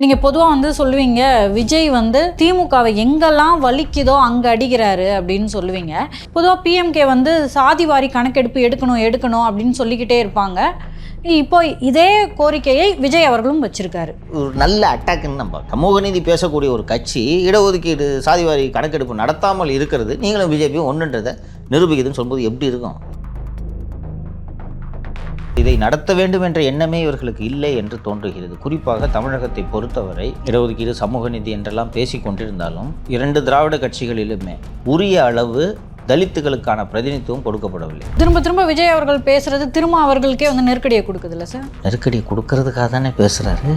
நீங்க பொதுவா வந்து சொல்லுவீங்க விஜய் வந்து திமுகவை எங்கெல்லாம் வலிக்குதோ அங்க அடிக்கிறாரு அப்படின்னு சொல்லுவீங்க. பொதுவா பிஎம்கே வந்து சாதி வாரி கணக்கெடுப்பு எடுக்கணும் எடுக்கணும் அப்படின்னு சொல்லிக்கிட்டே இருப்பாங்க. இப்போ இதே கோரிக்கையை விஜய் அவர்களும் வச்சிருக்காரு. ஒரு நல்ல அட்டாக்னு நம்ம சமூக நீதி பேசக்கூடிய ஒரு கட்சி இடஒதுக்கீடு சாதிவாரி கணக்கெடுப்பு நடத்தாமல் இருக்கிறது நீங்களும் பிஜேபியும் ஒன்றுன்றதை நிரூபிக்குதுன்னு சொல்லும்போது எப்படி இருக்கும்? இதை நடத்த வேண்டும் என்ற எண்ணமே இவர்களுக்கு இல்லை என்று தோன்றுகிறது. குறிப்பாக தமிழகத்தை பொறுத்தவரை இடஒதுக்கீடு சமூக நீதி என்றெல்லாம் பேசிக் கொண்டிருந்தாலும் இரண்டு திராவிட கட்சிகளிலுமே உரிய அளவு தலித்துகளுக்கான பிரதிநிதித்துவம் கொடுக்கப்படவில்லை. திரும்ப திரும்ப விஜய் அவர்கள் பேசுறது திரும்ப அவர்களுக்கே வந்து நெருக்கடியை கொடுக்குதுல்ல சார்? நெருக்கடி கொடுக்கறதுக்காக தானே பேசுகிறாரு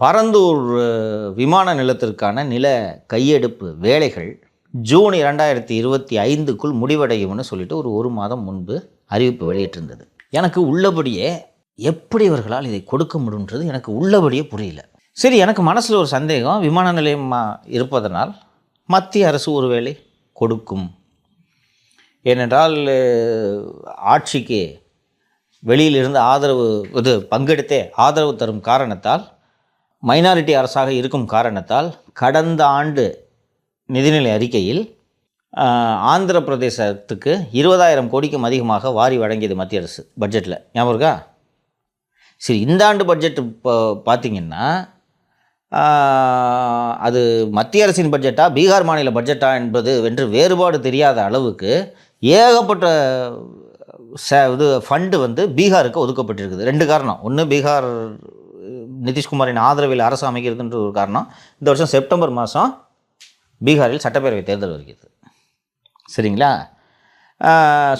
பரந்தூர் விமான நிலத்திற்கான நில கையெடுப்பு வேலைகள் ஜூன் இரண்டாயிரத்தி இருபத்தி ஐந்துக்குள் முடிவடையும்னு சொல்லிட்டு ஒரு ஒரு மாதம் முன்பு அறிவிப்பு வெளியிட்டிருந்தது. எனக்கு உள்ளபடியே எப்படி இவர்களால் இதை கொடுக்க முடியுன்றது எனக்கு உள்ளபடியே புரியல. சரி எனக்கு மனசில் ஒரு சந்தேகம். விமான நிலையமாக இருப்பதனால் மத்திய அரசு ஒருவேளை கொடுக்கும். ஏனென்றால் ஆட்சிக்கு வெளியிலிருந்து ஆதரவு இது பங்கெடுத்தே ஆதரவு தரும் காரணத்தால் மைனாரிட்டி அரசாக இருக்கும் காரணத்தால் கடந்த ஆண்டு நிதிநிலை அறிக்கையில் ஆந்திர பிரதேசத்துக்கு இருபதாயிரம் கோடிக்கும் அதிகமாக வாரி வழங்கியது மத்திய அரசு பட்ஜெட்டில் ஞாபகம் இருக்கா? சரி இந்த ஆண்டு பட்ஜெட் இப்போ பார்த்தீங்கன்னா அது மத்திய அரசின் பட்ஜெட்டா பீகார் மாநில பட்ஜெட்டா என்பது வென்று வேறுபாடு தெரியாத அளவுக்கு ஏகப்பட்ட ச இது ஃபண்டு வந்து பீகாருக்கு ஒதுக்கப்பட்டிருக்குது. ரெண்டு காரணம். ஒன்று பீகார் நிதிஷ்குமாரின் ஆதரவில் அரசு அமைக்கிறதுன்ற ஒரு காரணம். இந்த வருஷம் செப்டம்பர் மாதம் பீகாரில் சட்டப்பேரவை தேர்தல் வருகிறது. சரிங்களா?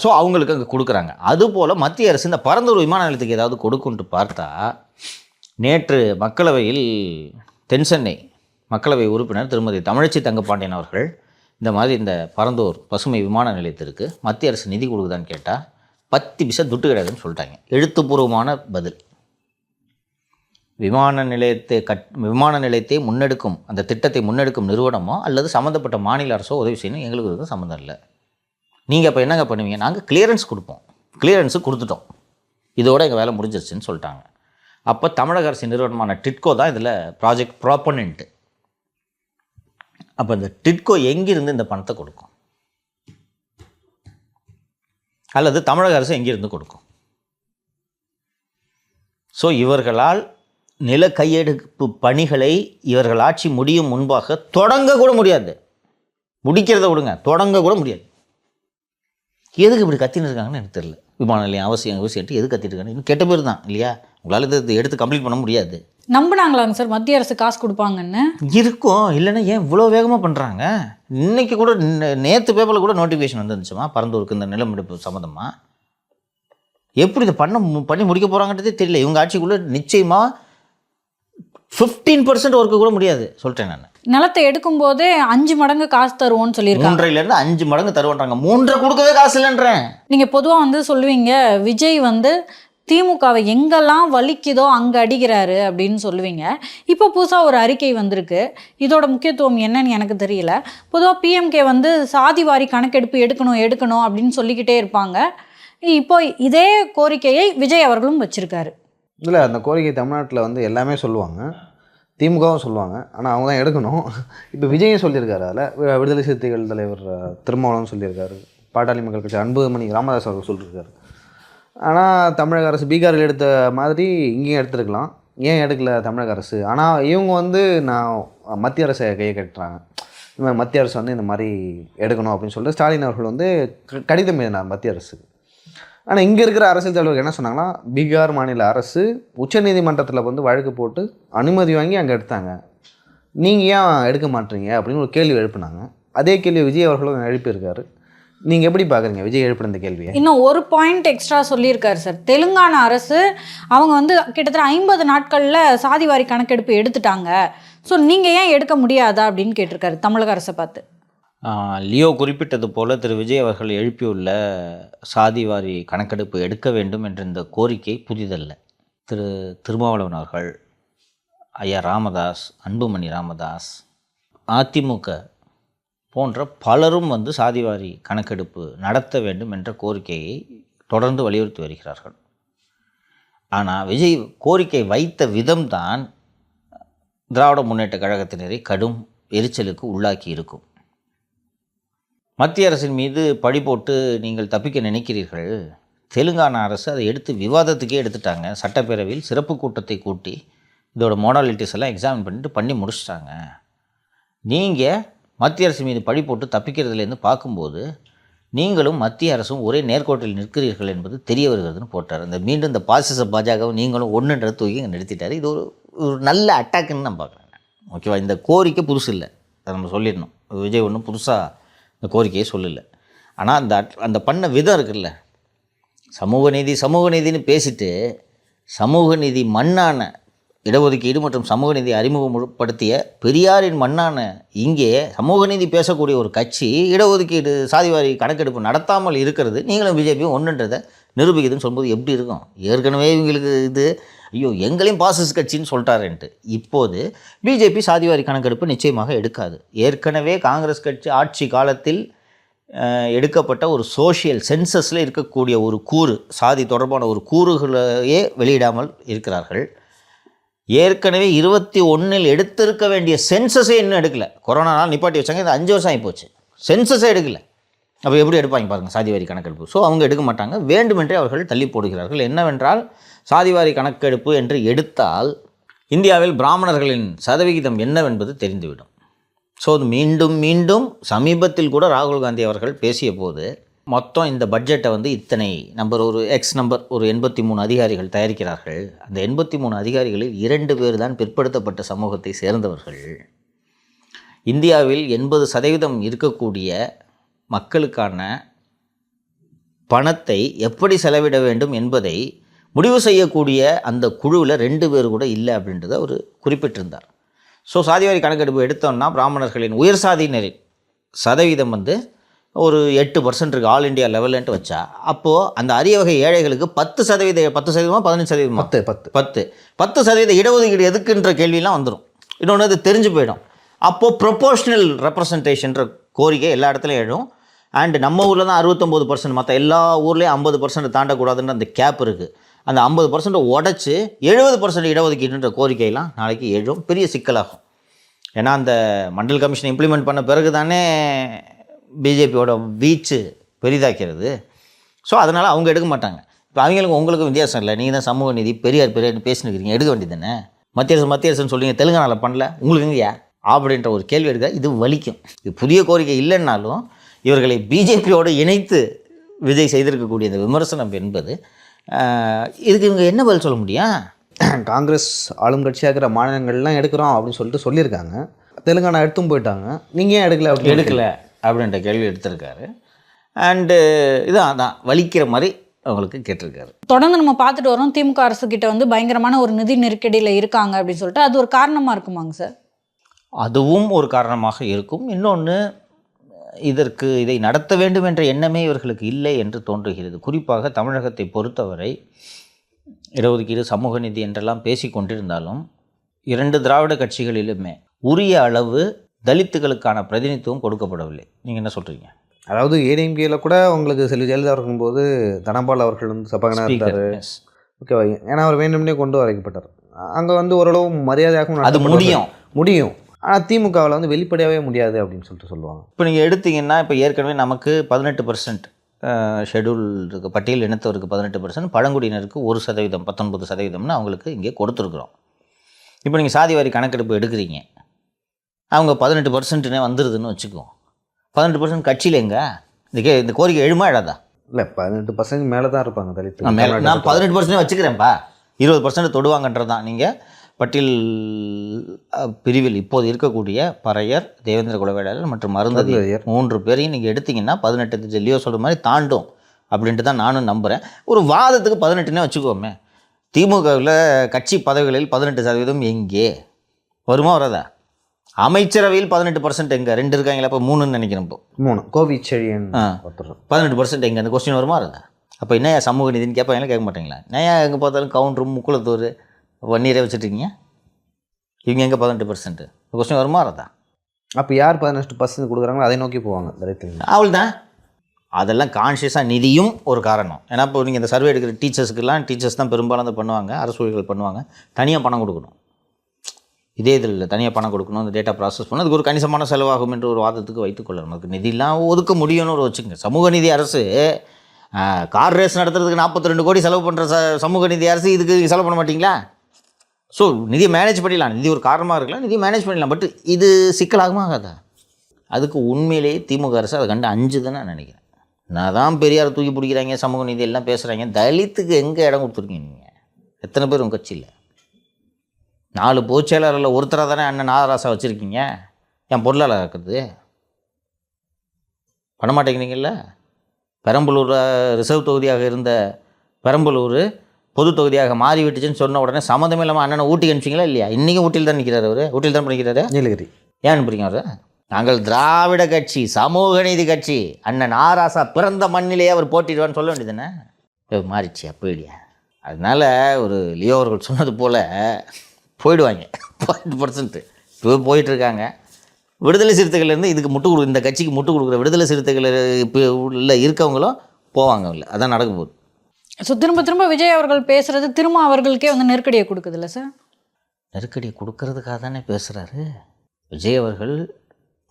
ஸோ அவங்களுக்கு அங்கே கொடுக்குறாங்க. அதுபோல் மத்திய அரசு இந்த பரந்தூர் விமான நிலையத்துக்கு ஏதாவது கொடுக்குன்ட்டு பார்த்தா நேற்று மக்களவையில் தென்சென்னை மக்களவை உறுப்பினர் திருமதி தமிழச்சி தங்கப்பாண்டியன் அவர்கள் இந்த மாதிரி இந்த பரந்தூர் பசுமை விமான நிலையத்திற்கு மத்திய அரசு நிதி கொடுக்குதான்னு கேட்டால் பத்து பிசா துட்டு கிடையாதுன்னு சொல்லிட்டாங்க. எழுத்துப்பூர்வமான பதில். விமான நிலையத்தை கட் விமான நிலையத்தை முன்னெடுக்கும் அந்த திட்டத்தை முன்னெடுக்கும் நிறுவனமோ அல்லது சம்மந்தப்பட்ட மாநில அரசோ உதவி செய்யணும் எங்களுக்கு எதுவும் சம்மந்தம் இல்லை. நீங்கள் அப்போ என்னங்க பண்ணுவீங்க? நாங்கள் கிளியரன்ஸ் கொடுப்போம். கிளியரன்ஸு கொடுத்துட்டோம். இதோட எங்கள் வேலை முடிஞ்சிருச்சுன்னு சொல்லிட்டாங்க. அப்போ தமிழக அரசு நிறுவனமான டிட்கோ தான் இதில் ப்ராஜெக்ட் ப்ராப்பனண்ட்டு அப்போ இந்த டிட்கோ எங்கிருந்து இந்த பணத்தை கொடுக்கும்? அல்லது தமிழக அரசு எங்கிருந்து கொடுக்கும்? ஸோ இவர்களால் நில கையெடுப்பு பணிகளை இவர்கள் ஆட்சி முடியும் முன்பாக தொடங்க கூட முடியாது. முடிக்கிறத விடுங்க தொடங்க கூட முடியாது. எதுக்கு இப்படி கத்தின்னு இருக்காங்கன்னு எனக்கு தெரியல. விமான நிலையம் அவசியம் அவசியம் எது கத்திட்டு இருக்காங்க இன்னும் கெட்ட பேர் தான் இல்லையா? உங்களால் இதை எடுத்து கம்ப்ளீட் பண்ண முடியாது. நம்பினாங்களாங்க சார் மத்திய அரசு காசு கொடுப்பாங்கன்னு? இருக்கும் இல்லைன்னா ஏன் இவ்வளோ வேகமாக பண்ணுறாங்க இன்னைக்கு கூட நேற்று பேப்பரில் கூட நோட்டிஃபிகேஷன் வந்துருந்துச்சுமா? பரந்தூருக்கு இந்த நிலமெடுப்பு சம்மந்தமாக எப்படி இதை பண்ண பண்ணி முடிக்க போகிறாங்கன்றதே தெரியல. இவங்க ஆட்சிக்குள்ளே நிச்சயமாக ஃபிஃப்டீன் பர்சன்ட் ஒர்க்கு கூட முடியாது. சொல்லிட்டேன் நான். நிலத்தை எடுக்கும்போதே அஞ்சு மடங்கு காசு தருவோம்னு சொல்லியிருக்காங்க. மூன்றையிலேருந்து அஞ்சு மடங்கு தருவான்றாங்க மூன்றரை கொடுக்கவே காசு இல்லைன்றேன். நீங்க பொதுவா வந்து சொல்லுவீங்க விஜய் வந்து திமுகவை எங்கெல்லாம் வலிக்குதோ அங்க அடிக்கிறாரு அப்படின்னு சொல்லுவீங்க. இப்போ புதுசா ஒரு அறிக்கை வந்திருக்கு. இதோட முக்கியத்துவம் என்னன்னு எனக்கு தெரியல. பொதுவா பிஎம்கே வந்து சாதி வாரி கணக்கெடுப்பு எடுக்கணும் எடுக்கணும் அப்படின்னு சொல்லிக்கிட்டே இருப்பாங்க. இப்போ இதே கோரிக்கையை விஜய் அவர்களும் வச்சிருக்காரு. இல்லை அந்த கோரிக்கை தமிழ்நாட்டில் வந்து எல்லாமே சொல்லுவாங்க. திமுகவும் சொல்லுவாங்க. ஆனால் அவங்க தான் எடுக்கணும். இப்போ விஜயும் சொல்லியிருக்காரு அதில். விடுதலை சிறுத்தைகள் தலைவர் அஹ், திருமாவளவன் சொல்லியிருக்காரு. பாட்டாளி மக்கள் கட்சி அன்புமணி ராமதாஸ் அவர்கள் சொல்லியிருக்காரு. ஆனால் தமிழக அரசு பீகாரில் எடுத்த மாதிரி இங்கேயும் எடுத்திருக்கலாம். ஏன் எடுக்கல தமிழக அரசு? ஆனால் இவங்க வந்து நான் மத்திய அரசை கையை கட்டுறாங்க. இந்த மாதிரி மத்திய அரசு வந்து இந்த மாதிரி எடுக்கணும் அப்படின்னு சொல்லிட்டு ஸ்டாலின் அவர்கள் வந்து க- கடிதம் எழுதினார் மத்திய அரசுக்கு. ஆனால் இங்கே இருக்கிற அரசியல் தலைவர்கள் என்ன சொன்னாங்கன்னா பீகார் மாநில அரசு உச்சநீதிமன்றத்தில் வந்து வழக்கு போட்டு அனுமதி வாங்கி அங்கே எடுத்தாங்க. நீங்கள் ஏன் எடுக்க மாட்டீங்க? அப்படின்னு ஒரு கேள்வி எழுப்புனாங்க. அதே கேள்வி விஜய் அவர்களும் எழுப்பியிருக்காரு. நீங்கள் எப்படி பார்க்குறீங்க விஜய் எழுப்பின இந்த கேள்வியை? இன்னும் ஒரு பாயிண்ட் எக்ஸ்ட்ரா சொல்லியிருக்காரு சார் தெலுங்கானா அரசு அவங்க வந்து கிட்டத்தட்ட ஐம்பது நாட்களில் சாதிவாரி கணக்கெடுப்பு எடுத்துட்டாங்க. ஸோ நீங்கள் ஏன் எடுக்க முடியாதா அப்படின்னு கேட்டிருக்காரு தமிழக அரசை பார்த்து. லியோ குறிப்பிட்டது போல திரு விஜய் அவர்கள் எழுப்பியுள்ள சாதிவாரி கணக்கெடுப்பு எடுக்க வேண்டும் என்ற இந்த கோரிக்கை புதிதல்ல. திரு திருமாவளவன் அவர்கள் ஐயா ராமதாஸ் அன்புமணி ராமதாஸ் அதிமுக போன்ற பலரும் வந்து சாதிவாரி கணக்கெடுப்பு நடத்த வேண்டும் என்ற கோரிக்கையை தொடர்ந்து வலியுறுத்தி வருகிறார்கள். ஆனால் விஜய் கோரிக்கை வைத்த விதம்தான் திராவிட முன்னேற்ற கழகத்தினரை கடும் எரிச்சலுக்கு உள்ளாக்கி இருக்கும். மத்திய அரசின் மீது பழி போட்டு நீங்கள் தப்பிக்க நினைக்கிறீர்கள். தெலுங்கானா அரசு அதை எடுத்து விவாதத்துக்கே எடுத்துட்டாங்க. சட்டப்பேரவையில் சிறப்பு கூட்டத்தை கூட்டி இதோட மோடாலிட்டிஸ் எல்லாம் எக்ஸாமின் பண்ணிட்டு பண்ணி முடிச்சிட்டாங்க. நீங்கள் மத்திய அரசு மீது பழி போட்டு தப்பிக்கிறதுலேருந்து பார்க்கும்போது நீங்களும் மத்திய அரசும் ஒரே நேர்கோட்டில் நிற்கிறீர்கள் என்பது தெரிய வருகிறதுன்னு போட்டார். இந்த மீண்டும் இந்த பாசிச பாஜகவும் நீங்களும் ஒன்றுன்றதை தூக்கி இங்கே நிறுத்திட்டார். இது ஒரு ஒரு நல்ல அட்டாக்குன்னு நான் பார்க்குறேன். ஓகேவா? இந்த கோரிக்கை புதுசு இல்லை. அதை நம்ம சொல்லிடணும். விஜய் ஒன்றும் புதுசாக இந்த கோரிக்கையை சொல்லலை. ஆனால் அந்த அட்- அந்த பண்ண விதம் இருக்குல்ல. சமூக நீதி சமூக நீதினு பேசிட்டு சமூக நீதி மண்ணான இடஒதுக்கீடு மற்றும் சமூக நீதி அறிமுகப்படுத்திய பெரியாரின் மண்ணான இங்கே சமூக நீதி பேசக்கூடிய ஒரு கட்சி இடஒதுக்கீடு சாதிவாரி கணக்கெடுப்பு நடத்தாமல் இருக்கிறது நீங்களும் பிஜேபியும் ஒன்றுன்றதை நிரூபிக்குதுன்னு சொல்லும்போது எப்படி இருக்கும்? ஏற்கனவே இவங்களுக்கு இது ஐயோ எங்களையும் பாசிஸ்ட் கட்சின்னு சொல்லிட்டாருன்ட்டு. இப்போது பிஜேபி சாதிவாரி கணக்கெடுப்பு நிச்சயமாக எடுக்காது. ஏற்கனவே காங்கிரஸ் கட்சி ஆட்சி காலத்தில் எடுக்கப்பட்ட ஒரு சோஷியல் சென்சஸில் இருக்கக்கூடிய ஒரு கூறு சாதி தொடர்பான ஒரு கூறுகளையே வெளியிடாமல் இருக்கிறார்கள். ஏற்கனவே இருபத்தி ஒன்றில் எடுத்திருக்க வேண்டிய சென்சஸே இன்னும் எடுக்கல. கொரோனானால் நிப்பாட்டி வச்சாங்க இது அஞ்சு வருஷம் ஆகி போச்சு சென்சஸே எடுக்கல. அப்போ எப்படி எடுப்பாங்க பாருங்கள் சாதிவாரி கணக்கெடுப்பு. ஸோ அவங்க எடுக்க மாட்டாங்க. வேண்டுமென்றே அவர்கள் தள்ளி போடுகிறார்கள். என்னவென்றால் சாதிவாரி கணக்கெடுப்பு என்று எடுத்தால் இந்தியாவில் பிராமணர்களின் சதவிகிதம் என்னவென்பது தெரிந்துவிடும். ஸோ மீண்டும் மீண்டும் சமீபத்தில் கூட ராகுல் காந்தி அவர்கள் பேசிய போது மொத்தம் இந்த பட்ஜெட்டை வந்து இத்தனை நம்பர் ஒரு எக்ஸ் நம்பர் ஒரு எண்பத்தி மூணு அதிகாரிகள் தயாரிக்கிறார்கள். அந்த எண்பத்தி மூணு அதிகாரிகளில் இரண்டு பேர் தான் பிற்படுத்தப்பட்ட சமூகத்தை சேர்ந்தவர்கள். இந்தியாவில் எண்பது சதவீதம் இருக்கக்கூடிய மக்களுக்கான பணத்தை எப்படி செலவிட வேண்டும் என்பதை முடிவு செய்யக்கூடிய அந்த குழுவில் ரெண்டு பேர் கூட இல்லை அப்படின்றத அவர் குறிப்பிட்டிருந்தார். ஸோ சாதிவாரி கணக்கெடுப்பு எடுத்தோம்னா பிராமணர்களின் உயர் சாதியினரின் சதவீதம் வந்து ஒரு எட்டு பர்சன்ட் இருக்குது ஆல் இண்டியா லெவலன்ட்டு வச்சா அப்போது அந்த அரிய வகை ஏழைகளுக்கு பத்து சதவீத பத்து சதவீதமாக பதினஞ்சு சதவீதமா? பத்து பத்து. பத்து. பத்து சதவீத இடஒதுக்கீடு எதுக்குன்ற கேள்வியெல்லாம் வந்துடும் இன்னொன்று அது தெரிஞ்சு போயிடும். அப்போது ப்ரொபோஷ்னல் ரெப்ரசன்டேஷன்ற கோரிக்கை எல்லா இடத்துலையும் எழும். அண்ட் நம்ம ஊரில் தான் அறுபத்தொம்போது பர்சன்ட் மற்ற எல்லா ஊர்லேயும் ஐம்பது பர்சன்ட் தாண்டக்கூடாதுன்ற அந்த கேப் இருக்குது அந்த ஐம்பது பர்சன்ட் உடச்சி எழுபது பர்சன்ட் இடஒதுக்கீடுன்ற கோரிக்கையெல்லாம் நாளைக்கு எழும். பெரிய சிக்கலாகும். ஏன்னா அந்த மண்டல் கமிஷன் இம்ப்ளிமெண்ட் பண்ண பிறகு தானே பிஜேபியோட வீச்சு பெரிதாக்கிறது. ஸோ அதனால் அவங்க எடுக்க மாட்டாங்க. இப்போ அவங்களுக்கு உங்களுக்கும் வித்தியாசம் இல்லை. நீங்கள் தான் சமூக நீதி பெரியார் பெரியார்னு பேசினுக்கிறீங்க எடுக்க வேண்டியது தானே மத்திய அரசு மத்திய அரசுன்னு சொல்றீங்க. தெலுங்கானாவில் பண்ணல. உங்களுக்கு எங்கேயா அப்படின்ற ஒரு கேள்வி எடுக்க இது வலிக்கும். இது புதிய கோரிக்கை இல்லைன்னாலும் இவர்களை பிஜேபியோடு இணைத்து விஜய் செய்திருக்கக்கூடிய இந்த விமர்சனம் என்பது இதுக்கு இவங்க என்ன பதில் சொல்ல முடியும்? காங்கிரஸ் ஆளும் கட்சியாக இருக்கிற மாநிலங்கள்லாம் எடுக்கிறோம் அப்படின்னு சொல்லிட்டு சொல்லியிருக்காங்க. தெலுங்கானா எடுத்தும் போயிட்டாங்க. நீங்கள் ஏன் எடுக்கல அப்படின்னு எடுக்கல அப்படின்ற கேள்வி எடுத்திருக்காரு. அண்டு இதான் அதான் வலிக்கிற மாதிரி அவங்களுக்கு கேட்டிருக்காரு. தொடர்ந்து நம்ம பார்த்துட்டு வரோம். திமுக அரசு கிட்ட வந்து பயங்கரமான ஒரு நிதி நெருக்கடியில் இருக்காங்க அப்படின்னு சொல்லிட்டு அது ஒரு காரணமாக இருக்குமாங்க சார்? அதுவும் ஒரு காரணமாக இருக்கும். இன்னொன்று இதற்கு இதை நடத்த வேண்டும் என்ற எண்ணமே இவர்களுக்கு இல்லை என்று தோன்றுகிறது. குறிப்பாக தமிழகத்தை பொறுத்தவரை இடஒதுக்கீடு சமூக நீதி என்றெல்லாம் பேசி கொண்டிருந்தாலும் இரண்டு திராவிட கட்சிகளிலுமே உரிய அளவு தலித்துகளுக்கான பிரதிநிதித்துவம் கொடுக்கப்படவில்லை. நீங்கள் என்ன சொல்கிறீங்க அதாவது ஏடிஎம்கேல கூட உங்களுக்கு செல்வி ஜெயலலிதா இருக்கும்போது தனபால் அவர்கள் வந்து சபாகனா இருந்தார். ஓகேவா ஏன்னா அவர் வேண்டும்னே கொண்டு வரைக்கப்பட்டார். அங்கே வந்து ஓரளவு மரியாதையாகவும் அது. முடியும். முடியும். ஆனால் திமுகவில் வந்து வெளிப்படையாகவே முடியாது அப்படின்னு சொல்லிட்டு சொல்லுவாங்க. இப்போ நீங்கள் எடுத்தீங்கன்னா இப்போ ஏற்கனவே நமக்கு பதினெட்டு பர்சன்ட் ஷெடியூல் இருக்கு. பட்டியல் இனத்தவருக்கு பதினெட்டு பர்சன்ட் பழங்குடியினருக்கு ஒரு சதவீதம் பத்தொன்பது சதவீதம்னு அவங்களுக்கு இங்கே கொடுத்துருக்குறோம். இப்போ நீங்கள் சாதிவாரி கணக்கெடுப்பு எடுக்கிறீங்க. அவங்க பதினெட்டு பர்சன்ட்னே வந்துடுதுன்னு வச்சுக்குவோம் பதினெட்டு பர்சன்ட் கட்சியில் எங்க? இந்த கே இந்த கோரிக்கை எழுமா எழாதா? இல்லை பதினெட்டு பர்சன்ட் மேலே தான் இருப்பாங்க தலித்து மேல- நான் பதினெட்டு பர்சன்ட் வச்சுக்கிறேன்ப்பா. இருபது பர்சன்ட் தொடுவாங்கன்றது தான் நீங்கள் பட்டியல் பிரிவில் இப்போது இருக்கக்கூடிய பறையர் தேவேந்திர குலவேளாளர் மற்றும் மருந்ததி மருந்ததியர். மூன்று பேரையும் நீங்கள் எடுத்தீங்கன்னா பதினெட்டு ஜெல்லியோ சொல்கிற மாதிரி தாண்டும் அப்படின்ட்டு தான் நானும் நம்புகிறேன் ஒரு வாதத்துக்கு பதினெட்டுனே வச்சுக்கோமே. திமுகவில் கட்சி பதவிகளில் பதினெட்டு சதவீதம் எங்கே? வருமா வராதா? அமைச்சரவையில் பதினெட்டு பர்சன்ட் எங்கே? ரெண்டு இருக்காங்களா இப்போ மூணுன்னு நினைக்கிறேன் இப்போ. மூணு. கோவிச்செழியன் பதினெட்டு பர்சன்ட் எங்கே? அந்த கொஸ்டின் வருமா இருந்தா அப்போ என்னையா சமூக நீதினு கேட்பாங்களா? கேட்க மாட்டீங்களா? என்னையா எங்கே பார்த்தாலும் கவுண்டர் முக்குளத்தூர் வன்னீரே வச்சுட்ருக்கீங்க இவங்க எங்கே பதினெட்டு பர்சன்ட் கொஸ்டின் வருமா இருந்தா அப்போ யார் பதினெட்டு பர்சன்ட் கொடுக்குறாங்களோ அதை நோக்கி போவாங்க தலித்துங்க அவள் தான் அதெல்லாம் கான்ஷியஸாக நிதியும் ஒரு காரணம். ஏன்னா இப்போ நீங்கள் இந்த சர்வே எடுக்கிற டீச்சர்ஸுக்கெல்லாம் டீச்சர்ஸ் தான் பெரும்பாலும் அதை பண்ணுவாங்க அரசு ஊழியர்கள் பண்ணுவாங்க. தனியாக பணம் கொடுக்கணும். இதே இதில் இல்லை. தனியாக பணம் கொடுக்கணும் அந்த டேட்டா ப்ராசஸ் பண்ணணும். அதுக்கு ஒரு கணிசமான செலவாகும் என்று ஒரு வாதத்துக்கு வைத்துக்கொள்ளணும் அதுக்கு நிதிலாம் ஒதுக்க முடியும்னு ஒரு வச்சுங்க சமூக நீதி அரசு கார் ரேஸ் நடத்துறதுக்கு நாற்பத்தி ரெண்டு கோடி செலவு பண்ணுற ச சமூக நீதி அரசு இதுக்கு செலவு பண்ண மாட்டீங்களா? ஸோ நிதியை மேனேஜ் பண்ணிடலாம். நிதி ஒரு காரணமாக இருக்கலாம் நிதியை மேனேஜ் பண்ணிடலாம். பட் இது சிக்கலாகுமா ஆகாதா? அதுக்கு உண்மையிலேயே திமுக அரசு அதை கண்டு அஞ்சுதுன்னு நான் நினைக்கிறேன். நான் தான் பெரியார் தூக்கி பிடிக்கிறாங்க சமூக நீதி எல்லாம் பேசுகிறாங்க தலித்துக்கு எங்கே இடம் கொடுத்துருக்கீங்க நீங்கள் எத்தனை பேர் உங்கள் கட்சியில்? நாலு பொதுச்செயலாளரில் ஒருத்தராக தானே அண்ணன் நாகராசா வச்சுருக்கீங்க? என் பொருளாளர் இருக்கிறது. பண்ண மாட்டேங்கிறீங்கல்ல? பெரம்பலூர் ரிசர்வ் தொகுதியாக இருந்த பெரம்பலூர் பொது தொகுதியாக மாறி விட்டுச்சுன்னு சொன்ன உடனே சம்மந்தமே இல்லாமல் அண்ணனை ஊட்டிக்கு அனுப்பிச்சிங்களா இல்லையா? இன்றைக்கும் ஊட்டியில் தான் நிற்கிறார் அவர்? ஊட்டியில் தான் பண்ணிக்கிறாரு நீலகிரி. ஏன் அனுப்புறீங்க அவரை? நாங்கள் திராவிட கட்சி சமூக நீதி கட்சி. அண்ணன் ஆராசா பிறந்த மண்ணிலேயே அவர் போட்டிடுவான்னு சொல்ல வேண்டியதுதானே ஏ, மாறிச்சு போயிடியா அதனால ஒரு லியோ அவர்கள் சொன்னது போல் போயிடுவாங்க. பாயிண்ட் பர்சன்ட் இப்போ போயிட்டு இருக்காங்க விடுதலை சிறுத்தைகள்லேருந்து இதுக்கு முட்டு கொடு இந்த கட்சிக்கு முட்டு கொடுக்குற விடுதலை சிறுத்தைகள் இப்போ உள்ள இருக்கவங்களும் போவாங்க இல்லை அதான் நடக்க போகுது. ஸோ திரும்ப திரும்ப விஜய் அவர்கள் பேசுறது திரும்ப அவர்களுக்கே வந்து நெருக்கடியை கொடுக்குதுல்ல சார் நெருக்கடியை கொடுக்கறதுக்காக தானே பேசுகிறாரு விஜய் அவர்கள்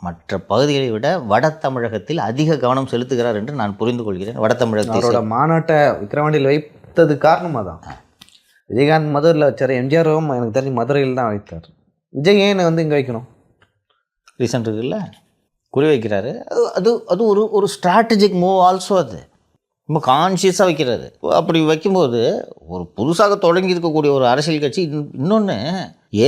மற்ற பகுதிகளை விட வட தமிழகத்தில் அதிக கவனம் செலுத்துகிறார் என்று நான் புரிந்து கொள்கிறேன். வட தமிழகத்தை அவரோட மாநாட்டை விக்கிரவாண்டியில் வைத்தது காரணமாக தான் விஜயகாந்த் மதுரையில் வச்சார் எம்ஜிஆரும் எனக்கு தெரிஞ்சு மதுரையில் தான் வைத்தார். விஜய் ஏன் வந்து இங்கே வைக்கணும்? ரீசன்ட் இருக்குல்ல? குறி வைக்கிறாரு அது அது அது ஒரு ஒரு ஸ்ட்ராட்டஜிக் மூவ் ஆல்சோ அது. ரொம்ப கான்ஷியஸாக வைக்கிறது. அப்படி வைக்கும்போது ஒரு புதுசாக தொடங்கி இருக்கக்கூடிய ஒரு அரசியல் கட்சி இன்னொன்று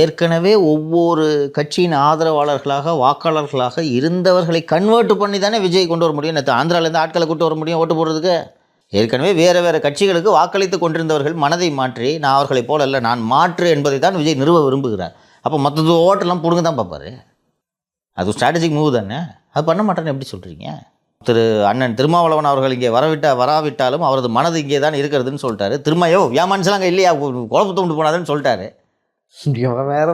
ஏற்கனவே ஒவ்வொரு கட்சியின் ஆதரவாளர்களாக வாக்காளர்களாக இருந்தவர்களை கன்வெர்ட் பண்ணி தானே விஜய் கொண்டு வர முடியும்? நேற்று ஆந்திராவிலேருந்து ஆட்களை கூட்டு வர முடியும் ஓட்டு போடுறதுக்கு. ஏற்கனவே வேறு வேறு கட்சிகளுக்கு வாக்களித்து கொண்டிருந்தவர்கள் மனதை மாற்றி நான் அவர்களைப் போல அல்ல நான் மாற்று என்பதை தான் விஜய் நிறுவ விரும்புகிறார். அப்போ மற்றது ஓட்டெல்லாம் பிடுங்க தான் பார்ப்பாரு. அது ஸ்ட்ராட்டஜிக் மூவ் தானே? அது பண்ண மாட்டேன்னு எப்படி சொல்கிறீங்க திரு அண்ணன் திருமாவளவன் அவர்கள் இங்கே வரவிட்டா வராவிட்டாலும் அவரது மனது இங்கே தான் இருக்கிறதுன்னு சொல்லிட்டாரு. திரும்பியோ என் மனசுலாம் அங்கே இல்லையா? குழப்பத்தை உண்டு போனாதுன்னு சொல்லிட்டாரு. வேற.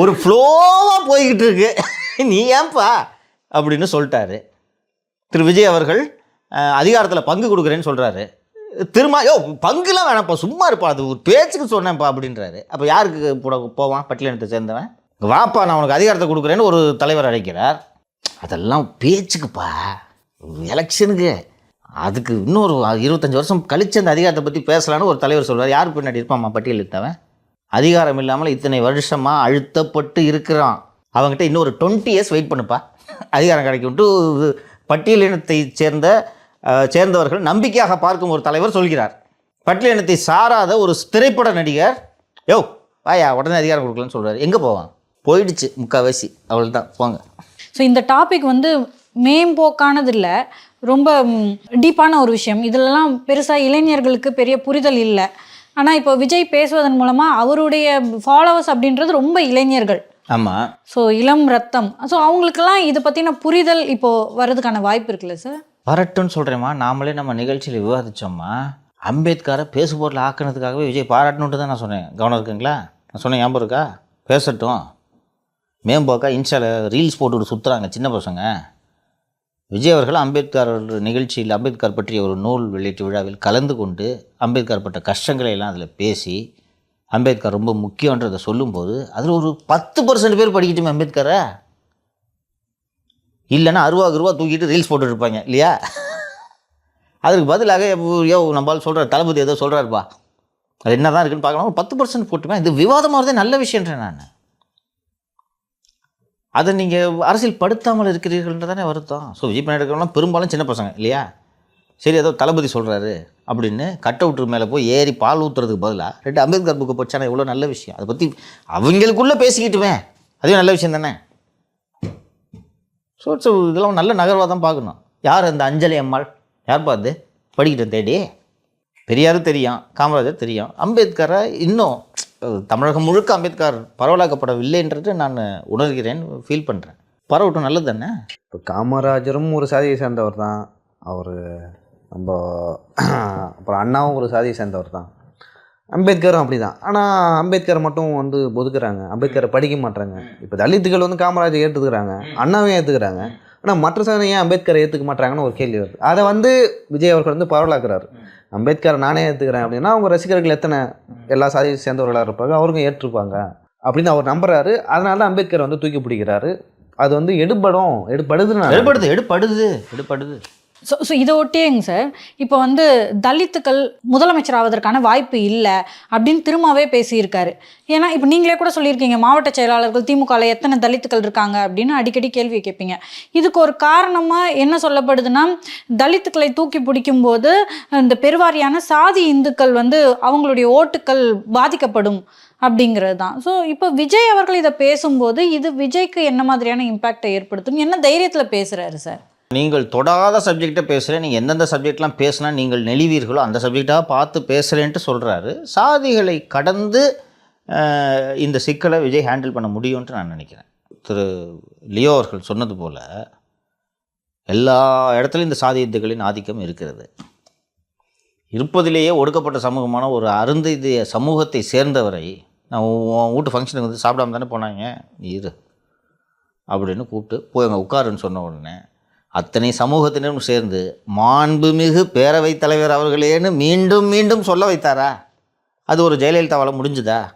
ஒரு ஃப்ளோவாக போய்கிட்டு இருக்கு. நீ ஏன்பா? அப்படின்னு சொல்லிட்டாரு. திரு விஜய் அவர்கள் அதிகாரத்தில் பங்கு கொடுக்குறேன்னு சொல்கிறாரு திரும்ப யோ பங்குலாம் வேணாம்ப்பா சும்மா இருப்பா அது ஒரு பேச்சுக்கு சொன்னேன்ப்பா அப்படின்றாரு. அப்போ யாருக்கு போவான்? பட்டியலினத்தை சேர்ந்தவன்? வாப்பா நான் உனக்கு அதிகாரத்தை கொடுக்குறேன்னு ஒரு தலைவர் அழைக்கிறார். அதெல்லாம் பேச்சுக்குப்பா. எலெக்ஷனுக்கு. அதுக்கு இன்னொரு இருபத்தஞ்சி வருஷம் கழிச்சு அந்த அதிகாரத்தை பற்றி பேசலான்னு ஒரு தலைவர் சொல்வார் யார் பின்னாடி இருப்பாம்மா பட்டியலிட்டவன் அதிகாரம் இல்லாமல் இத்தனை வருஷமாக அழுத்தப்பட்டு இருக்கிறான். அவங்ககிட்ட இன்னொரு டுவெண்ட்டி இயர்ஸ் வெயிட் பண்ணுப்பா. அதிகாரம் கிடைக்கும்ட்டு பட்டியலினத்தை சேர்ந்த சேர்ந்தவர்கள் நம்பிக்கையாக பார்க்கும் ஒரு தலைவர் சொல்கிறார். பட்டியலினத்தை சாராத ஒரு திரைப்பட நடிகர். யோ வாயா உடனே அதிகாரம் கொடுக்கலன்னு சொல்கிறார் எங்கே போவான்? போயிடுச்சு முக்கால்வாசி. அவள் தான் போங்க. ஸோ இந்த டாபிக் வந்து மேம்போக்கானது இல்லை ரொம்ப டீப்பான ஒரு விஷயம். இதிலலாம் பெருசாக இளைஞர்களுக்கு பெரிய புரிதல் இல்லை. ஆனால் இப்போ விஜய் பேசுவதன் மூலமாக அவருடைய ஃபாலோவர்ஸ் அப்படின்றது ரொம்ப இளைஞர்கள். ஆமாம் ஸோ இளம் ரத்தம். ஸோ அவங்களுக்கெல்லாம் இதை பற்றின புரிதல் இப்போது வர்றதுக்கான வாய்ப்பு இருக்குல்ல சார் வரட்டும்னு சொல்கிறேம்மா நாமளே நம்ம நிகழ்ச்சியில் விவாதித்தோம்மா அம்பேத்கரை பேசுபொருள் ஆக்கினதுக்காகவே விஜய் பாராட்டணுன்ட்டு தான் நான் சொன்னேன். கவனம் இருக்குங்களா? நான் சொன்னேன் ஞாபகம் இருக்கா? பேசட்டும். மேம்போக்கா இன்ஸ்டாவில் ரீல்ஸ் போட்டுட்டு சுற்றுறாங்க சின்ன பசங்க. விஜய் அவர்கள் அம்பேத்கர் நிகழ்ச்சியில் அம்பேத்கர் பற்றிய ஒரு நூல் வெளியீட்டு விழாவில் கலந்து கொண்டு அம்பேத்கர் பட்ட கஷ்டங்களை எல்லாம் அதில் பேசி அம்பேத்கர் ரொம்ப முக்கியன்றதை சொல்லும்போது அதில் ஒரு பத்து பர்சன்ட் பேர் படிக்கட்டுமே அம்பேத்கரை. இல்லைன்னா அருவாக்கு ரூபா தூக்கிட்டு ரீல்ஸ் போட்டுருப்பாங்க இல்லையா? அதுக்கு பதிலாக யோ நம்மளால் சொல்கிறார் தளபதி ஏதோ சொல்கிறாருப்பா அது என்ன தான் இருக்குன்னு பார்க்கலாம். ஒரு பத்து பர்சன்ட் போட்டுமே. இது விவாதமாக இருந்தே நல்ல விஷயன்றேன் நான். அதை நீங்கள் அரசியல் படுத்தாமல் இருக்கிறீர்கள்ன்ற தானே வருத்தம். ஸோ விஜய் பண்ணி பெரும்பாலும் சின்ன பசங்க இல்லையா? சரி ஏதோ தளபதி சொல்கிறாரு அப்படின்னு கட் அவுட்டு மேலே போய் ஏறி பால் ஊற்றுறதுக்கு பதிலாக ரெண்டு அம்பேத்கர் புக்கு போச்சானா எவ்வளோ நல்ல விஷயம். அதை பற்றி அவங்களுக்குள்ளே பேசிக்கிட்டுவேன் அதுவே நல்ல விஷயம் தானே? ஸோ ஸோ இதெல்லாம் நல்ல நகர்வாக தான் பார்க்கணும். யார் அந்த அஞ்சலி அம்மாள்? யார் பார்த்து படிக்கிட்டேன் தேடி. பெரியாரும் தெரியும் காமராஜர் தெரியும். அம்பேத்கரை இன்னும் தமிழகம் முழுக்க அம்பேத்கர் பரவலாக்கப்படவில்லைன்றது நான் உணர்கிறேன் ஃபீல் பண்ணுறேன் பரவட்டும் நல்லது தானே? இப்போ காமராஜரும் ஒரு சாதியை சேர்ந்தவர் தான். அவர் நம்ம அப்புறம் அண்ணாவும் ஒரு சாதியை சேர்ந்தவர் தான். அம்பேத்கரும் அப்படி தான் ஆனால் அம்பேத்கர் மட்டும் வந்து ஒதுக்குறாங்க. அம்பேத்கரை படிக்க மாட்டாங்க இப்போ தலித்துகள் வந்து காமராஜர் ஏற்றுக்கிறாங்க அண்ணாவையும் ஏற்றுக்கிறாங்க ஆனால் மற்ற சாதனை ஏன் அம்பேத்கரை ஏற்றுக்க மாட்டாங்கன்னு ஒரு கேள்வி வருது. அதை வந்து விஜய் அவர்கள் வந்து பரவலாக்குறாரு. அம்பேத்கரை நானே ஏற்றுக்கிறேன் அப்படின்னா அவங்க ரசிகர்கள் எத்தனை எல்லா சாதியை சேர்ந்தவர்களாக இருப்பாங்க அவருக்கும் ஏற்றுப்பாங்க அப்படின்னு அவர் நம்புறாரு. அதனால தான் அம்பேத்கர் வந்து தூக்கி பிடிக்கிறாரு. அது வந்து எடுபடும் எடுபடுதுன்னு எடுபடுது எடுப்படுது எடுப்படுது எடுப்படுது ஸோ ஸோ இதை ஒட்டியேங்க சார் இப்போ வந்து தலித்துக்கள் முதலமைச்சர் ஆவதற்கான வாய்ப்பு இல்லை அப்படின்னு திரும்பவே பேசியிருக்காரு. ஏன்னா இப்போ நீங்களே கூட சொல்லியிருக்கீங்க மாவட்ட செயலாளர்கள் திமுகவில் எத்தனை தலித்துக்கள் இருக்காங்க அப்படின்னு அடிக்கடி கேள்வி கேட்பீங்க. இதுக்கு ஒரு காரணமாக என்ன சொல்லப்படுதுன்னா தலித்துக்களை தூக்கி பிடிக்கும்போது இந்த பெருவாரியான சாதி இந்துக்கள் வந்து அவங்களுடைய ஓட்டுக்கள் பாதிக்கப்படும் அப்படிங்கிறது தான். ஸோ இப்போ விஜய் அவர்கள் இதை பேசும்போது இது விஜய்க்கு என்ன மாதிரியான இம்பேக்டை ஏற்படுத்தும் என்ன தைரியத்தில் பேசுகிறாரு சார் நீங்கள் தொடாத சப்ஜெக்டை பேசுகிறேன் நீங்கள் எந்தெந்த சப்ஜெக்ட்லாம் பேசினா நீங்கள் நெளிவீர்களோ அந்த சப்ஜெக்டாக பார்த்து பேசுகிறேன்ட்டு சொல்கிறாரு சாதிகளை கடந்து இந்த சிக்கலை விஜய் ஹேண்டில் பண்ண முடியும்ன்ட்டு நான் நினைக்கிறேன். திரு லியோ அவர்கள் சொன்னது போல் எல்லா இடத்துலையும் இந்த சாதி இந்துக்களின் ஆதிக்கம் இருக்கிறது. இருப்பதிலேயே ஒடுக்கப்பட்ட சமூகமான ஒரு அருந்திய சமூகத்தை சேர்ந்தவரை நான் வீட்டு ஃபங்க்ஷனுக்கு வந்து சாப்பிடாம தானே போனாங்க? நீ இரு. அப்படின்னு கூப்பிட்டு போய் அங்கே உட்காருன்னு சொன்ன உடனே அத்தனை சமூகத்தினரும் சேர்ந்து மாண்புமிகு பேரவைத் தலைவர் அவர்களேன்னு மீண்டும் மீண்டும் சொல்ல வைத்தாரா? அது ஒரு ஜெயலலிதாவால் முடிஞ்சுதா?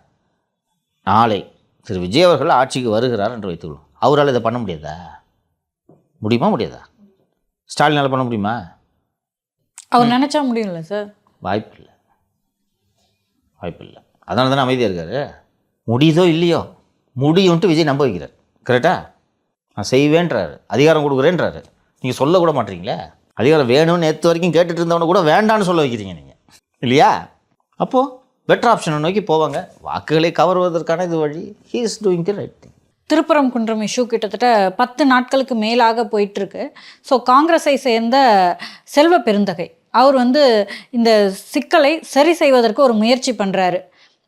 நாளை திரு விஜய் அவர்கள் ஆட்சிக்கு வருகிறார் என்று வைத்துக்கொள்வோம். அவரால் இதை பண்ண முடியாதா? முடியுமா முடியாதா? ஸ்டாலினால் பண்ண முடியுமா? அவர் நினைச்சா முடியும்ல சார். வாய்ப்பு இல்லை வாய்ப்பு இல்லை அதனால தானே அமைதியாக இருக்காரு? முடியுதோ இல்லையோ? முடியும்ட்டு விஜய் நம்ப வைக்கிறார். கரெக்டா? நான் செய்வேன்றாரு. அதிகாரம் கொடுக்குறேன்றாரு. நீங்கள் சொல்லக்கூட மாட்டீங்களே? அதிகாரம் வேணும்னு நேற்று வரைக்கும் கேட்டுட்டு இருந்தவனை கூட வேண்டான்னு சொல்ல வைக்கிறீங்க நீங்கள் இல்லையா? அப்போது பெட்டர் ஆப்ஷனை நோக்கி போவாங்க. வாக்குகளை கவர்வதற்கான இது வழி. He is doing the right thing Thiruparankundram issue கிட்டத்தட்ட பத்து நாட்களுக்கு மேலாக போயிட்டுருக்கு. ஸோ காங்கிரஸை சேர்ந்த செல்வ பெருந்தகை அவர் வந்து இந்த சிக்கலை சரி செய்வதற்கு ஒரு முயற்சி பண்ணுறாரு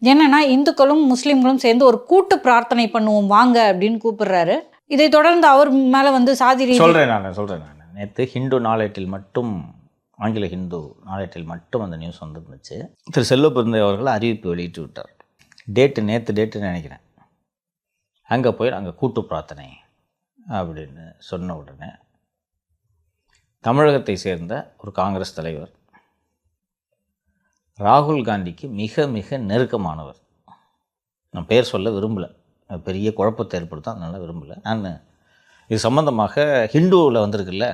என்னென்னா இந்துக்களும் முஸ்லீம்களும் சேர்ந்து ஒரு கூட்டு பிரார்த்தனை பண்ணுவோம் வாங்க அப்படின்னு கூப்பிடுறாரு. இதை தொடர்ந்து அவர் மேலே வந்து சாதி சொல்கிறேன் நான் சொல்கிறேன் நான். நேற்று ஹிந்து நாளேட்டில் மட்டும் ஆங்கில ஹிந்து நாளேட்டில் மட்டும் அந்த நியூஸ் வந்துருந்துச்சு. திரு செல்வ பெருந்தை அவர்கள் அறிவிப்பு வெளியிட்டு விட்டார். டேட்டு நேற்று டேட்டுன்னு நினைக்கிறேன். அங்கே போய் அங்கே கூட்டு பிரார்த்தனை அப்படின்னு சொன்ன உடனே தமிழகத்தை சேர்ந்த ஒரு காங்கிரஸ் தலைவர் ராகுல் காந்திக்கு மிக மிக நெருக்கமானவர். நான் பேர் சொல்ல விரும்பலை. பெரிய குழப்பத்தை ஏற்படுத்தும். அதனால் விரும்பலை. நான் இது சம்மந்தமாக ஹிந்துவில் வந்திருக்குல்ல.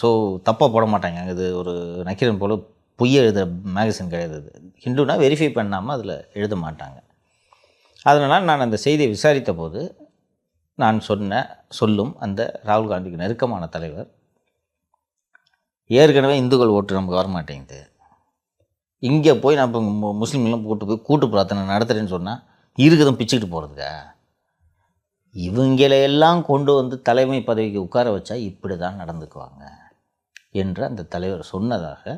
ஸோ தப்பாக போட மாட்டாங்க. இது ஒரு நக்கீரன் போல் பொய்ய எழுத மேகசின் கிடையாது இது ஹிந்துனா வெரிஃபை பண்ணாமல் அதில் எழுத மாட்டாங்க. அதனால் நான் அந்த செய்தியை விசாரித்த போது நான் சொன்ன சொல்லும் அந்த ராகுல் காந்திக்கு நெருக்கமான தலைவர் ஏற்கனவே இந்துக்கள் ஓட்டு நமக்கு வர மாட்டேங்குது இங்கே போய் நான் இப்போ மு- முஸ்லீம்லாம் கூட்டு போய் கூட்டு பிரார்த்தனை நடத்துகிறேன்னு சொன்னால் இருக்குதும் பிச்சுக்கிட்டு போகிறதுக்கா இவங்களையெல்லாம் கொண்டு வந்து தலைமை பதவிக்கு உட்கார வச்சா இப்படி தான் நடந்துக்குவாங்க என்று அந்த தலைவர் சொன்னதாக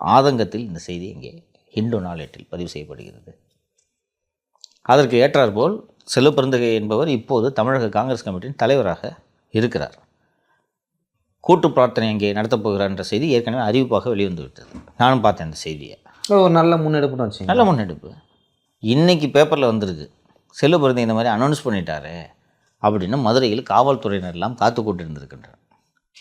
ஆதங்கத்தில் இந்த செய்தி இங்கே ஹிந்து நாளேட்டில் பதிவு செய்யப்படுகிறது. அதற்கு ஏற்றாற்போல் செல்வப்பெருந்தகை என்பவர் இப்போது தமிழக காங்கிரஸ் கமிட்டியின் தலைவராக இருக்கிறார். கூட்டு பிரார்த்தனை இங்கே நடத்தப் போகிறார் என்ற செய்தி ஏற்கனவே அறிவிப்பாக வெளிவந்து விட்டது நானும் பார்த்தேன் அந்த செய்தியை. ஒரு நல்ல முன்னெடுப்புன்னு வச்சுங்க நல்ல முன்னெடுப்பு. இன்றைக்கி பேப்பரில் வந்திருக்கு செல்லுபுரந்தை இந்த மாதிரி அனௌன்ஸ் பண்ணிட்டாரு அப்படின்னு மதுரையில் காவல்துறையினர் எல்லாம் காத்து கொண்டு இருந்திருக்கின்றனர்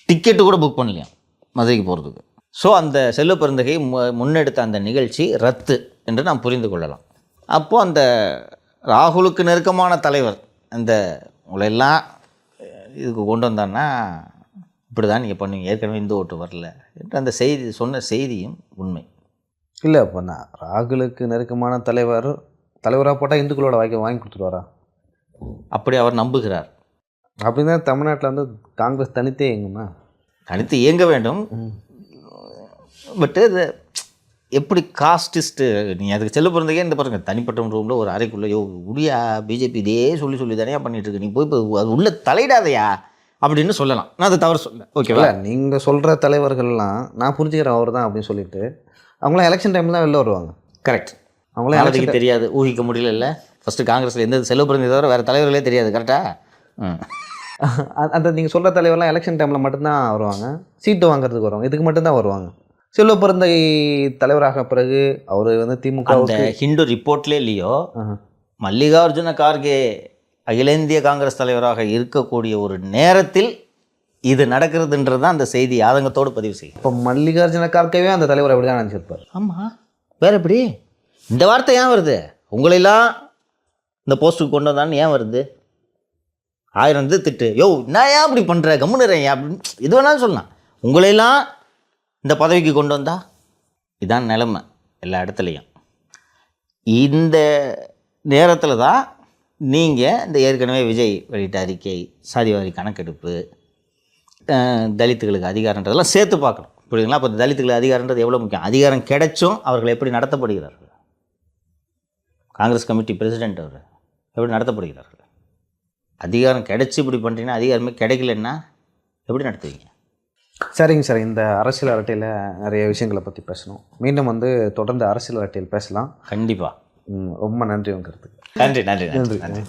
டிக்கெட்டு கூட புக் பண்ணலையாம் மதுரைக்கு போகிறதுக்கு ஸோ அந்த செல்லு பிறந்தகை மு- முன்னெடுத்த அந்த நிகழ்ச்சி ரத்து என்று நாம் புரிந்து கொள்ளலாம். அப்போது அந்த ராகுலுக்கு நெருக்கமான தலைவர் அந்த உங்களெல்லாம் இதுக்கு கொண்டு வந்தான்னா இப்படி தான் நீங்கள் பண்ணுவீங்க. ஏற்கனவே இந்த ஓட்டு வரல என்று அந்த செய்தி சொன்ன செய்தியும் உண்மை. இல்லை அப்போ நான் ராகுலுக்கு நெருக்கமான தலைவர் தலைவராக போட்டால் இந்துக்களோட வாய்க்க வாங்கி கொடுத்துருவாரா அப்படி அவர் நம்புகிறார். அப்படின்னா தமிழ்நாட்டில் வந்து காங்கிரஸ் தனித்தே எங்குமா தனித்து இயங்க வேண்டும். பட்டு இது எப்படி காஸ்டிஸ்ட்டு நீ அதுக்கு செல்ல பிறந்தக்கே இந்த பாருங்க தனிப்பட்ட ரூமில் ஒரு அறைக்குள்ளே யோ உடியா பிஜேபி இதே சொல்லி சொல்லி தானே பண்ணிட்டு இருக்கு. நீ போய் இப்போ அது உள்ள தலையிடாதயா அப்படின்னு சொல்லலாம். நான் அதை தவறு சொல்ல ஓகேவா நீங்கள் சொல்கிற தலைவர்கள்லாம் நான் புரிஞ்சுக்கிறேன் அவர் தான் அப்படின்னு சொல்லிட்டு அவங்களாம் எலெக்ஷன் டைமில் தான் வெளில வருவாங்க. கரெக்ட் அவங்களாம் election அவங்களுக்கு தெரியாது ஊகிக்க முடியல ஃபஸ்ட்டு காங்கிரஸில் எந்த செல்வ பிறந்ததை தவிர வேறு தலைவர்களே தெரியாது கரெக்டாக அந்த நீங்கள் சொல்கிற தலைவர்லாம் எலெக்ஷன் டைமில் மட்டும்தான் வருவாங்க. சீட்டு வாங்குறதுக்கு வருவாங்க. இதுக்கு மட்டும்தான் வருவாங்க. செல்வ பிறந்தை தலைவராக பிறகு அவர் வந்து திமுக ஹிந்து ரிப்போர்ட்லேயே இல்லையோ மல்லிகார்ஜுன கார்கே அகில இந்திய காங்கிரஸ் தலைவராக இருக்கக்கூடிய ஒரு நேரத்தில் இது நடக்கிறதுன்றது தான் அந்த செய்தி ஆதங்கத்தோடு பதிவு செய்யும். இப்போ மல்லிகார்ஜுன கார்கேவே அந்த தலைவர் அப்படி தான் நினச்சிருப்பார் ஆமாம் வேற எப்படி? இந்த வார்த்தை ஏன் வருது? உங்களெல்லாம் இந்த போஸ்ட்டுக்கு கொண்டு வந்தான்னு ஏன் வருது? ஆயிரம் இது திட்டு. யோ நான் ஏன் அப்படி பண்ணுற கம்முனுறேன் அப்படின்னு இது வேணாலும் சொல்லலாம். உங்களையெல்லாம் இந்த பதவிக்கு கொண்டு வந்தா இதான் நிலைமை எல்லா இடத்துலையும். இந்த நேரத்தில் தான் நீங்கள் இந்த ஏற்கனவே விஜய் வெளியிட்ட அறிக்கை சாதிவாரி கணக்கெடுப்பு தலித்துகளுக்கு அதிகாரன்றதெல்லாம் சேர்த்து பார்க்கணும். புரியுதுங்களா? அப்போ தலித்துகளுக்கு அதிகாரன்றது எவ்வளோ முக்கியம்? அதிகாரம் கிடைச்சும் அவர்கள் எப்படி நடத்தப்படுகிறார்கள்? காங்கிரஸ் கமிட்டி பிரசிடென்ட் அவர் எப்படி நடத்தப்படுகிறார்கள்? அதிகாரம் கிடைச்சி இப்படி பண்ணுறீங்கன்னா அதிகாரமே கிடைக்கலன்னா எப்படி நடத்துவீங்க? சரிங்க சார் இந்த அரசியல் அரட்டையில் நிறைய விஷயங்களை பற்றி பேசணும். மீண்டும் வந்து தொடர்ந்து அரசியல் அரட்டையில் பேசலாம். கண்டிப்பாக ரொம்ப நன்றி உங்க கருத்துக்கு நன்றி நன்றி நன்றி. நன்றி.